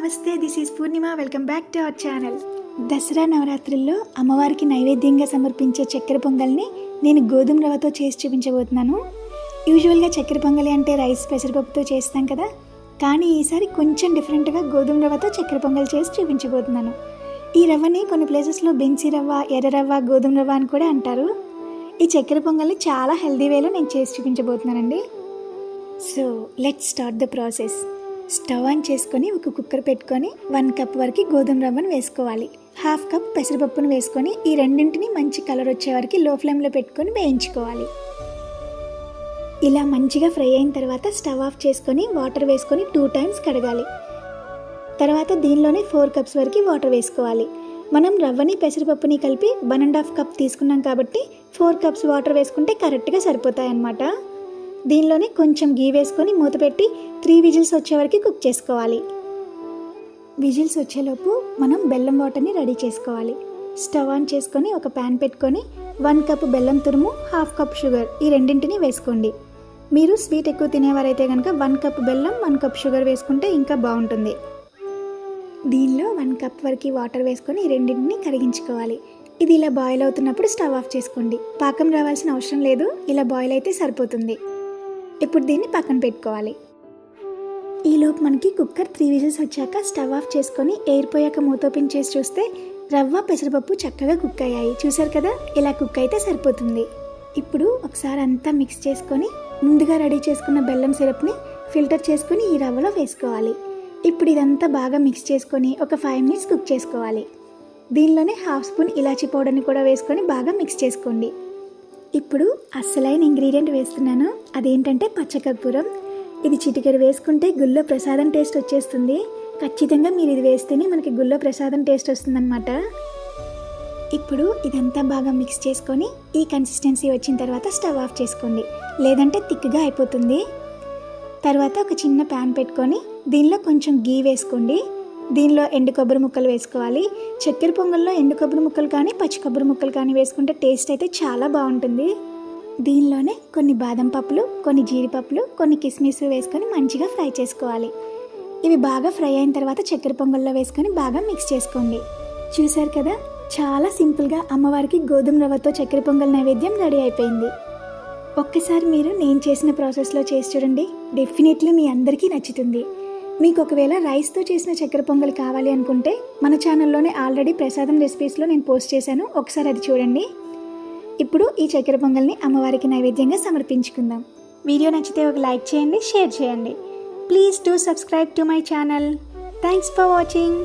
నమస్తే this is Purnima welcome back to our channel Dasara నవరాత్రుల్లో అమ్మవారికి నైవేద్యంగా సమర్పించే చక్కెర పొంగల్ని నేను గోధుమ రవ్వతో చేసి చూపించబోతున్నాను. యూజువల్గా చక్కెర పొంగలి అంటే రైస్ పెసరపప్పుతో చేస్తాం కదా. కానీ ఈసారి కొంచెం డిఫరెంట్గా గోధుమ రవ్వతో చక్కెర పొంగల్ చేసి చూపించబోతున్నాను. ఈ రవ్వని కొన్ని ప్లేసెస్లో బెంచి రవ్వ ఎర్ర రవ్వ గోధుమ రవ్వ అని కూడా అంటారు. ఈ చక్కెర పొంగల్ని చాలా హెల్దీ వేలో నేను చేసి చూపించబోతున్నానండి. So let's start the process stove on చేసుకొని ఒక కుక్కర్ పెట్టుకొని వన్ కప్ వరకు గోధుమ రవ్వను వేసుకోవాలి. హాఫ్ కప్ పెసరపప్పును వేసుకొని ఈ రెండింటిని మంచి కలర్ వచ్చే వరకు లో ఫ్లేమ్లో పెట్టుకొని వేయించుకోవాలి. ఇలా మంచిగా ఫ్రై అయిన తర్వాత స్టవ్ ఆఫ్ చేసుకొని వాటర్ వేసుకొని టూ టైమ్స్ కడగాలి. తర్వాత దీనిలోనే ఫోర్ కప్స్ వరకు వాటర్ వేసుకోవాలి. మనం రవ్వని పెసరపప్పుని కలిపి వన్ అండ్ హాఫ్ కప్ తీసుకున్నాం కాబట్టి ఫోర్ కప్స్ వాటర్ వేసుకుంటే కరెక్ట్గా సరిపోతాయి అన్నమాట దీనిలోనే కొంచెం గీ వేసుకొని మూత పెట్టి త్రీ విజిల్స్ వచ్చే వరకు కుక్ చేసుకోవాలి. విజిల్స్ వచ్చేలోపు మనం బెల్లం వాటర్ని రెడీ చేసుకోవాలి. స్టవ్ ఆన్ చేసుకొని ఒక ప్యాన్ పెట్టుకొని వన్ కప్ బెల్లం తురుము హాఫ్ కప్ షుగర్ ఈ రెండింటిని వేసుకోండి. మీరు స్వీట్ ఎక్కువ తినేవారైతే కనుక వన్ కప్ బెల్లం వన్ కప్ షుగర్ వేసుకుంటే ఇంకా బాగుంటుంది. దీనిలో వన్ కప్ వరకు వాటర్ వేసుకొని ఈ రెండింటిని కరిగించుకోవాలి. ఇది ఇలా బాయిల్ అవుతున్నప్పుడు స్టవ్ ఆఫ్ చేసుకోండి. పాకం రావాల్సిన అవసరం లేదు. ఇలా బాయిల్ అయితే సరిపోతుంది. ఇప్పుడు దీన్ని పక్కన పెట్టుకోవాలి. ఈలోపు మనకి కుక్కర్ త్రీ విజిల్స్ వచ్చాక స్టవ్ ఆఫ్ చేసుకొని ఎయిర్ పోయాక చేసి చూస్తే రవ్వ పెసరపప్పు చక్కగా కుక్ అయ్యాయి. చూసారు కదా? ఇలా కుక్ అయితే సరిపోతుంది. ఇప్పుడు ఒకసారి అంతా మిక్స్ చేసుకొని ముందుగా రెడీ చేసుకున్న బెల్లం సిరప్ని ఫిల్టర్ చేసుకుని ఈ రవ్వలో వేసుకోవాలి. ఇప్పుడు ఇదంతా బాగా మిక్స్ చేసుకొని ఒక ఫైవ్ మినిట్స్ కుక్ చేసుకోవాలి. దీనిలోనే హాఫ్ స్పూన్ ఇలాచీ పౌడర్ని కూడా వేసుకొని బాగా మిక్స్ చేసుకోండి. ఇప్పుడు అస్సలైన ఇంగ్రీడియంట్ వేస్తున్నాను. అదేంటంటే పచ్చకర్పూరం. ఇది చిటికెడు వేసుకుంటే గుళ్ళో ప్రసాదం టేస్ట్ వచ్చేస్తుంది. ఖచ్చితంగా మీరు ఇది వేస్తేనే మనకి గుళ్ళో ప్రసాదం టేస్ట్ వస్తుందన్నమాట. ఇప్పుడు ఇదంతా బాగా మిక్స్ చేసుకొని ఈ కన్సిస్టెన్సీ వచ్చిన తర్వాత స్టవ్ ఆఫ్ చేసుకోండి. లేదంటే థిక్గా అయిపోతుంది. తర్వాత ఒక చిన్న ప్యాన్ పెట్టుకొని దీనిలో కొంచెం గీ వేసుకోండి. దీనిలో ఎండు కొబ్బరి ముక్కలు వేసుకోవాలి. చక్కెర పొంగల్లో ఎండు కొబ్బరి ముక్కలు కానీ పచ్చి కొబ్బరి ముక్కలు కానీ వేసుకుంటే టేస్ట్ అయితే చాలా బాగుంటుంది. దీనిలోనే కొన్ని బాదం పప్పులు కొన్ని జీడిపప్పులు కొన్ని కిస్మిస్ వేసుకొని మంచిగా ఫ్రై చేసుకోవాలి. ఇవి బాగా ఫ్రై అయిన తర్వాత చక్కెర పొంగల్లో వేసుకొని బాగా మిక్స్ చేసుకోండి. చూశారు కదా? చాలా సింపుల్గా అమ్మవారికి గోధుమ రవ్వతో చక్కెర పొంగల్ నైవేద్యం రెడీ అయిపోయింది. ఒక్కసారి మీరు నేను చేసిన ప్రాసెస్లో చేసి చూడండి. డెఫినెట్లీ మీ అందరికీ నచ్చుతుంది. మీకు ఒకవేళ రైస్తో చేసిన చక్కెర పొంగల్ కావాలి అనుకుంటే మన ఛానల్లోనే ఆల్రెడీ ప్రసాదం రెసిపీస్లో నేను పోస్ట్ చేశాను. ఒకసారి అది చూడండి. ఇప్పుడు ఈ చక్కెర పొంగల్ని అమ్మవారికి నైవేద్యంగా సమర్పించుకుందాం. వీడియో నచ్చితే ఒక లైక్ చేయండి షేర్ చేయండి. Please to subscribe to my channel. Thanks for watching.